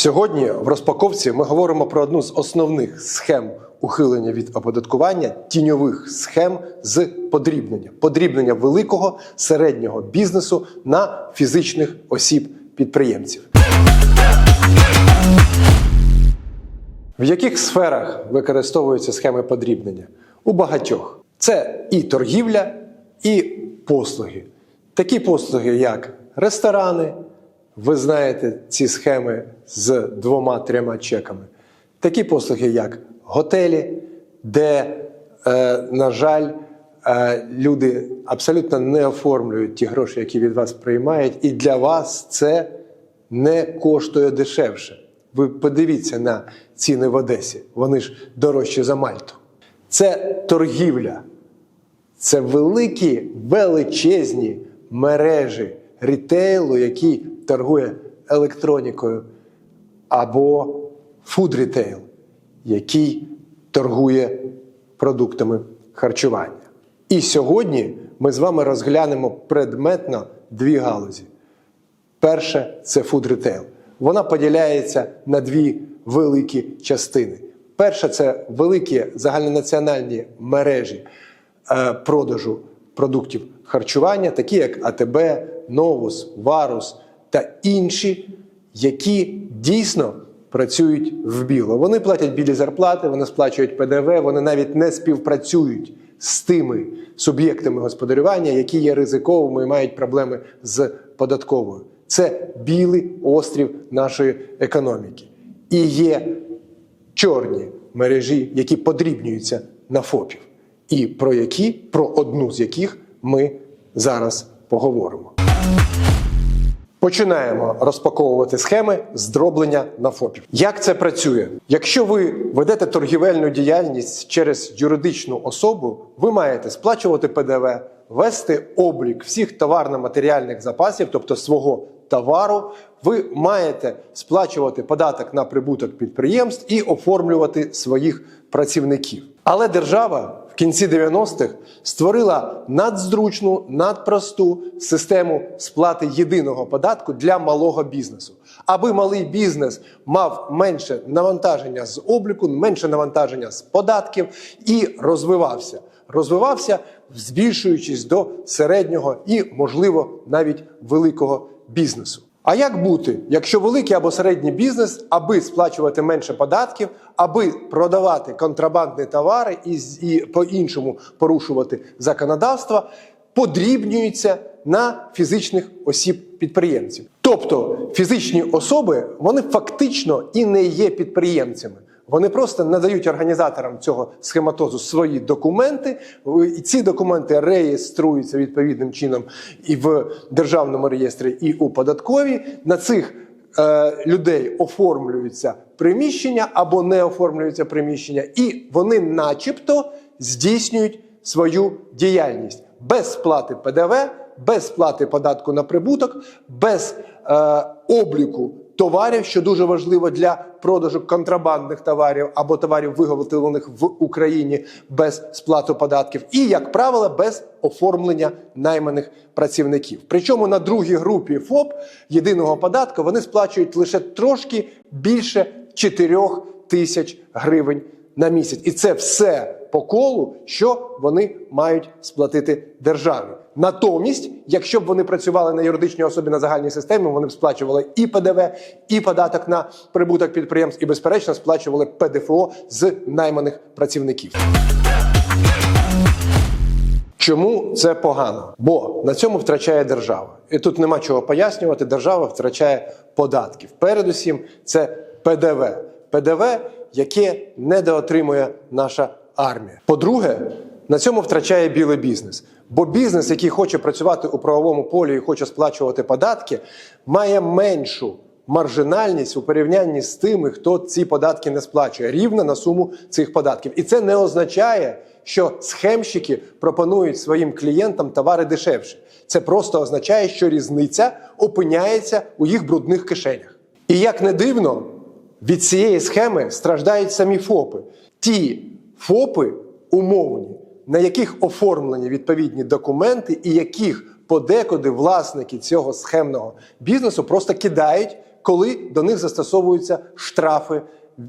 Сьогодні в розпаковці ми говоримо про одну з основних схем ухилення від оподаткування тіньових схем з подрібнення, подрібнення великого середнього бізнесу на фізичних осіб підприємців. В яких сферах використовуються схеми подрібнення? У багатьох. Це і торгівля, і послуги. Такі послуги, як ресторани, ви знаєте ці схеми з двома-трьома чеками. Такі послуги, як готелі, де, е, на жаль, е, люди абсолютно не оформлюють ті гроші, які від вас приймають, і для вас це не коштує дешевше. Ви подивіться на ціни в Одесі, вони ж дорожчі за Мальту. Це торгівля. Це великі, величезні мережі рітейлу, які торгує електронікою, або фуд-рітейл, який торгує продуктами харчування. І сьогодні ми з вами розглянемо предметно дві галузі. Перше це фуд-ритейл. Вона поділяється на дві великі частини. Перша це великі загальнонаціональні мережі е, продажу продуктів харчування, такі як АТБ, Новус, Варус та інші, які дійсно працюють в біло. Вони платять білі зарплати, вони сплачують ПДВ, вони навіть не співпрацюють з тими суб'єктами господарювання, які є ризиковими і мають проблеми з податковою. Це білий острів нашої економіки. І є чорні мережі, які подрібнюються на ФОПів, і про які, про одну з яких ми зараз поговоримо. Починаємо розпаковувати схеми з дроблення на ФОПів. Як це працює? Якщо ви ведете торгівельну діяльність через юридичну особу, ви маєте сплачувати ПДВ, вести облік всіх товарно-матеріальних запасів, тобто свого товару. Ви маєте сплачувати податок на прибуток підприємств і оформлювати своїх працівників. Але держава кінці 90-х створила надзручну, надпросту систему сплати єдиного податку для малого бізнесу. Аби малий бізнес мав менше навантаження з обліку, менше навантаження з податків і розвивався. Розвивався, збільшуючись до середнього і, можливо, навіть великого бізнесу. А як бути, якщо великий або середній бізнес, аби сплачувати менше податків, аби продавати контрабандні товари і, і по-іншому порушувати законодавство, подрібнюється на фізичних осіб підприємців. Тобто фізичні особи вони фактично і не є підприємцями. Вони просто надають організаторам цього схематозу свої документи, і ці документи реєструються відповідним чином і в державному реєстрі, і у податковій. На цих е, людей оформлюються приміщення або не оформлюються приміщення, і вони, начебто, здійснюють свою діяльність без сплати ПДВ, без сплати податку на прибуток, без е, обліку товарів, що дуже важливо для продажу контрабандних товарів або товарів, виготовлених в Україні без сплати податків, і, як правило, без оформлення найманих працівників. Причому на другій групі ФОП єдиного податку вони сплачують лише трошки більше 4 тисяч гривень на місяць. І це все по колу, що вони мають сплатити державі. Натомість, якщо б вони працювали на юридичній особі на загальній системі, вони б сплачували і ПДВ, і податок на прибуток підприємств, і безперечно сплачували ПДФО з найманих працівників. Чому це погано? Бо на цьому втрачає держава. І тут нема чого пояснювати. Держава втрачає податків. Передусім, це ПДВ. ПДВ, яке недоотримує наша армія. По-друге, на цьому втрачає білий бізнес. Бо бізнес, який хоче працювати у правовому полі і хоче сплачувати податки, має меншу маржинальність у порівнянні з тими, хто ці податки не сплачує, рівно на суму цих податків. І це не означає, що схемщики пропонують своїм клієнтам товари дешевше. Це просто означає, що різниця опиняється у їх брудних кишенях. І як не дивно, від цієї схеми страждають самі ФОПи. Ті ФОПи умовні, на яких оформлені відповідні документи, і яких подекуди власники цього схемного бізнесу просто кидають коли до них застосовуються штрафи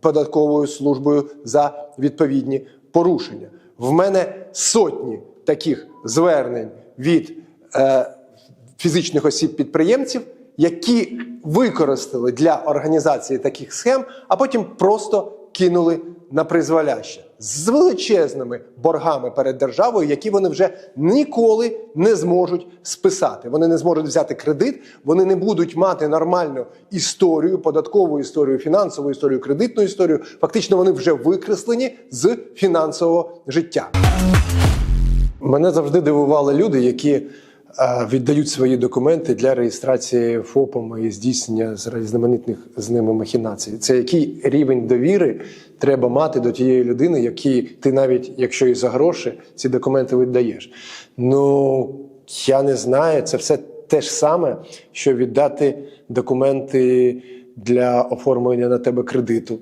податковою службою за відповідні порушення. В мене сотні таких звернень від е, фізичних осіб-підприємців, які використали для організації таких схем, а потім просто кинули на призволяще з величезними боргами перед державою, які вони вже ніколи не зможуть списати. Вони не зможуть взяти кредит, вони не будуть мати нормальну історію, податкову історію, фінансову історію, кредитну історію. Фактично, вони вже викреслені з фінансового життя. Мене завжди дивували люди, які віддають свої документи для реєстрації ФОПами і здійснення різноманітних з ними махінацій. Це який рівень довіри треба мати до тієї людини, якій ти навіть якщо і за гроші ці документи віддаєш. Ну я не знаю, це все те ж саме, що віддати документи для оформлення на тебе кредиту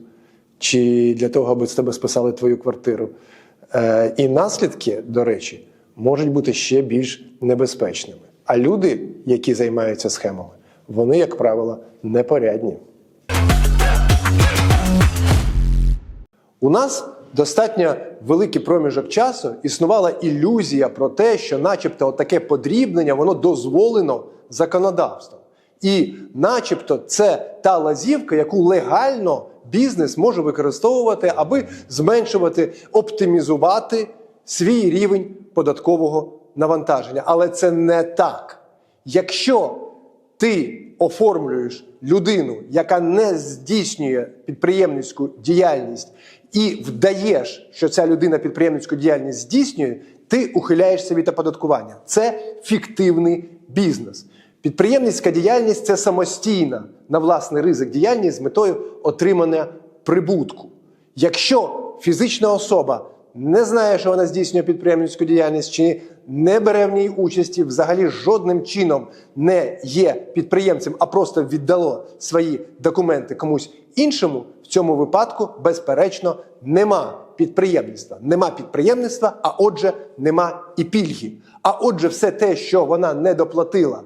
чи для того, аби з тебе списали твою квартиру. Е, і наслідки, до речі, можуть бути ще більш небезпечними. А люди, які займаються схемами, вони, як правило, непорядні. У нас достатньо великий проміжок часу існувала ілюзія про те, що, начебто, таке подрібнення воно дозволено законодавством. І, начебто, це та лазівка, яку легально бізнес може використовувати, аби зменшувати, оптимізувати свій рівень податкового навантаження. Але це не так. Якщо ти оформлюєш людину, яка не здійснює підприємницьку діяльність, і вдаєш, що ця людина підприємницьку діяльність здійснює, ти ухиляєшся від оподаткування. Це фіктивний бізнес. Підприємницька діяльність це самостійна на власний ризик діяльність з метою отримання прибутку. Якщо фізична особа не знає, що вона здійснює підприємницьку діяльність, чи не бере в ній участі, взагалі жодним чином не є підприємцем, а просто віддало свої документи комусь іншому, в цьому випадку, безперечно, нема підприємництва. Нема підприємництва, а отже, нема і пільги. А отже, все те, що вона не доплатила,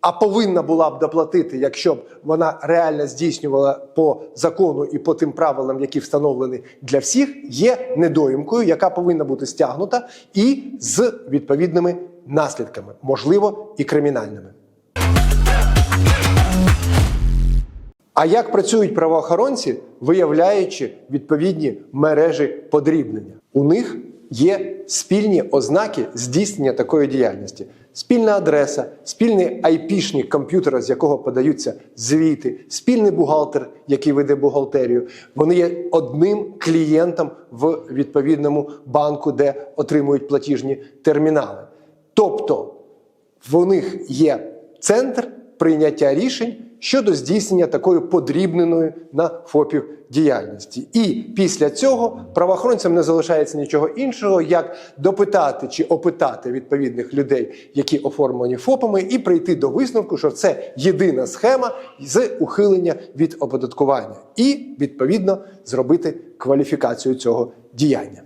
а повинна була б доплатити, якщо б вона реально здійснювала по закону і по тим правилам, які встановлені для всіх, є недоїмкою, яка повинна бути стягнута і з відповідними наслідками, можливо, і кримінальними. А як працюють правоохоронці, виявляючи відповідні мережі подрібнення? У них є спільні ознаки здійснення такої діяльності. Спільна адреса, спільний айпішник комп'ютера, з якого подаються звіти, спільний бухгалтер, який веде бухгалтерію. Вони є одним клієнтом в відповідному банку, де отримують платіжні термінали. Тобто в них є центр прийняття рішень щодо здійснення такої подрібненої на ФОПів діяльності. І після цього правоохоронцям не залишається нічого іншого, як допитати чи опитати відповідних людей, які оформлені ФОПами, і прийти до висновку, що це єдина схема з ухилення від оподаткування, і відповідно зробити кваліфікацію цього діяння.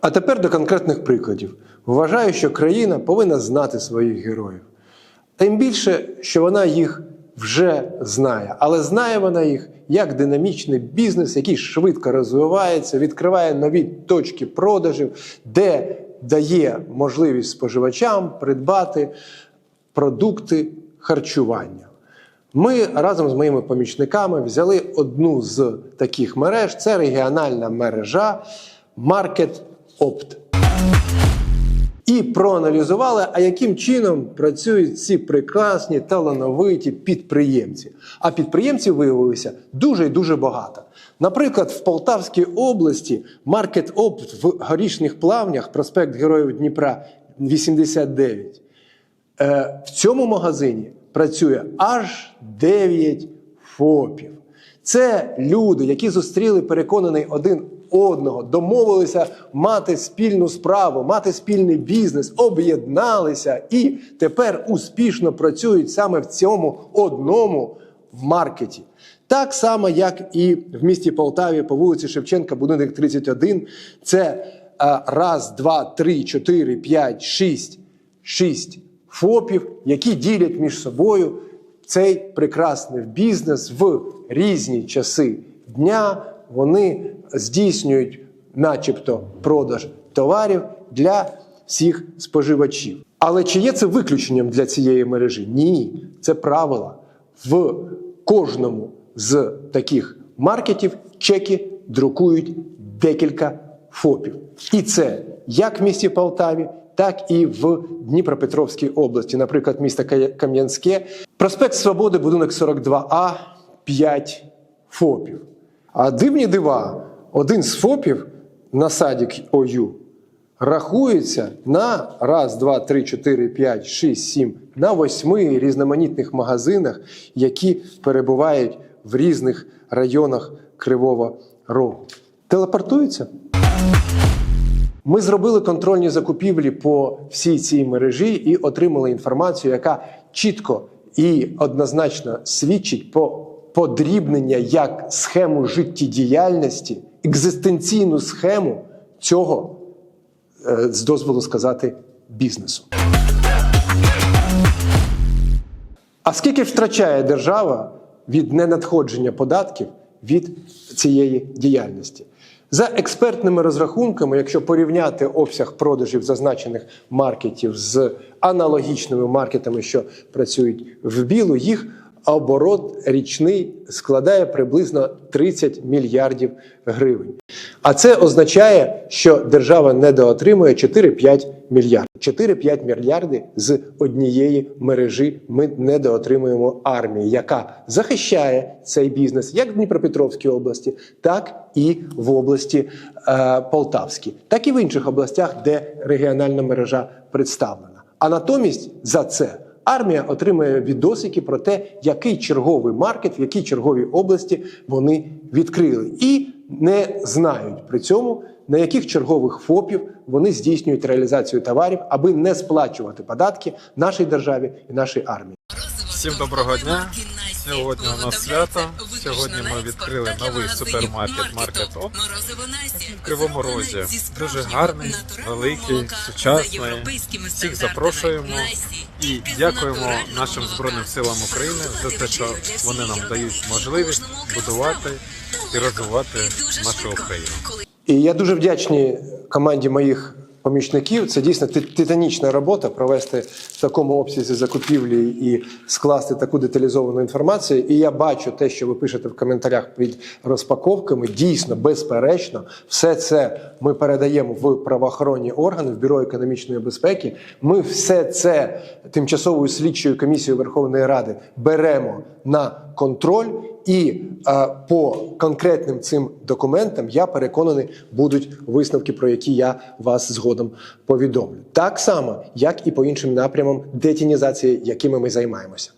А тепер до конкретних прикладів. Вважаю, що країна повинна знати своїх героїв. Тим більше, що вона їх вже знає, але знає вона їх як динамічний бізнес, який швидко розвивається, відкриває нові точки продажів, де дає можливість споживачам придбати продукти харчування. Ми разом з моїми помічниками взяли одну з таких мереж. Це регіональна мережа Market Opt. І проаналізували, а яким чином працюють ці прекрасні талановиті підприємці. А підприємців виявилося дуже і дуже багато. Наприклад, в Полтавській області Market Opt в горішніх плавнях, проспект Героїв Дніпра 89. Е, в цьому магазині працює аж 9 ФОПів. Це люди, які зустріли переконаний один одного, домовилися мати спільну справу, мати спільний бізнес, об'єдналися і тепер успішно працюють саме в цьому одному в маркеті. Так само, як і в місті Полтаві по вулиці Шевченка, будинок 31. Це раз, два, три, чотири, п'ять, шість, шість ФОПів, які ділять між собою цей прекрасний бізнес в різні часи дня. Вони здійснюють, начебто, продаж товарів для всіх споживачів. Але чи є це виключенням для цієї мережі? Ні, це правило. В кожному з таких маркетів чеки друкують декілька ФОПів. І це як в місті Полтаві, так і в Дніпропетровській області, наприклад, місто Кам'янське. Проспект Свободи, будинок 42А, 5 ФОПів. А дивні дива, один з ФОПів на садік ОЮ рахується на раз, два, три, чотири, п'ять, шість, сім, на восьми різноманітних магазинах, які перебувають в різних районах Кривого Рогу. Телепортуються? Ми зробили контрольні закупівлі по всій цій мережі і отримали інформацію, яка чітко і однозначно свідчить про подрібнення як схему життєдіяльності, екзистенційну схему цього, е, з дозволу сказати, бізнесу. А скільки втрачає держава від ненадходження податків від цієї діяльності? За експертними розрахунками, якщо порівняти обсяг продажів зазначених маркетів з аналогічними маркетами, що працюють в білу, їх оборот річний складає приблизно 30 мільярдів гривень. А це означає, що держава недоотримує 4-5 мільярдів. 4-5 мільярди з однієї мережі ми недоотримуємо армії, яка захищає цей бізнес як в Дніпропетровській області, так і в області е, Полтавській, так і в інших областях, де регіональна мережа представлена. А натомість за це армія отримує відосики про те, який черговий маркет, в якій черговій області вони відкрили, і не знають при цьому, на яких чергових ФОПів вони здійснюють реалізацію товарів, аби не сплачувати податки нашій державі і нашій армії. Всім доброго дня. Сьогодні у нас свято. Сьогодні ми відкрили новий супермаркет Маркет Оп в Кривому Розі. Дуже гарний, великий, сучасний. Всіх запрошуємо і дякуємо нашим Збройним силам України за те, що вони нам дають можливість будувати і розвивати нашу Україну. І я дуже вдячний команді моїх помічників. Це дійсно титанічна робота провести в такому обсязі закупівлі і скласти таку деталізовану інформацію. І я бачу те, що ви пишете в коментарях під розпаковками. Дійсно, безперечно, все це ми передаємо в правоохоронні органи, в бюро економічної безпеки. Ми все це тимчасовою слідчою комісією Верховної Ради беремо на контроль. І е, по конкретним цим документам я переконаний, будуть висновки, про які я вас згодом повідомлю. Так само, як і по іншим напрямам детінізації, якими ми займаємося.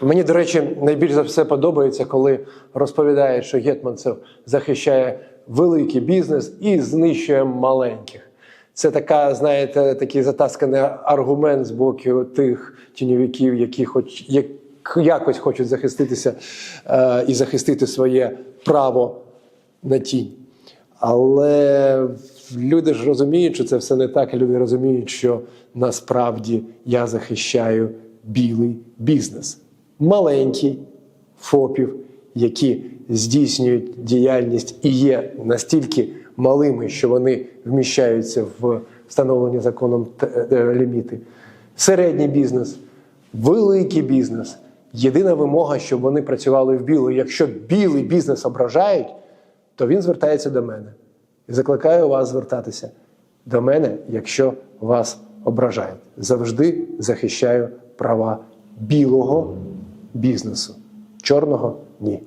Мені, до речі, найбільш за все подобається, коли розповідає, що Гетманцев захищає великий бізнес і знищує маленьких. Це така, знаєте, такий затасканий аргумент з боку тих тіньовиків, які хоч як, якось хочуть захиститися е, і захистити своє право на тінь. Але люди ж розуміють, що це все не так, і люди розуміють, що насправді я захищаю білий бізнес. Маленький ФОПів, які здійснюють діяльність і є настільки малими, що вони вміщаються в встановлені законом е, ліміти. Середній бізнес, великий бізнес. Єдина вимога, щоб вони працювали в білу. Якщо білий бізнес ображають, то він звертається до мене. І закликаю вас звертатися до мене, якщо вас ображають. Завжди захищаю права білого бізнесу. Чорного ні.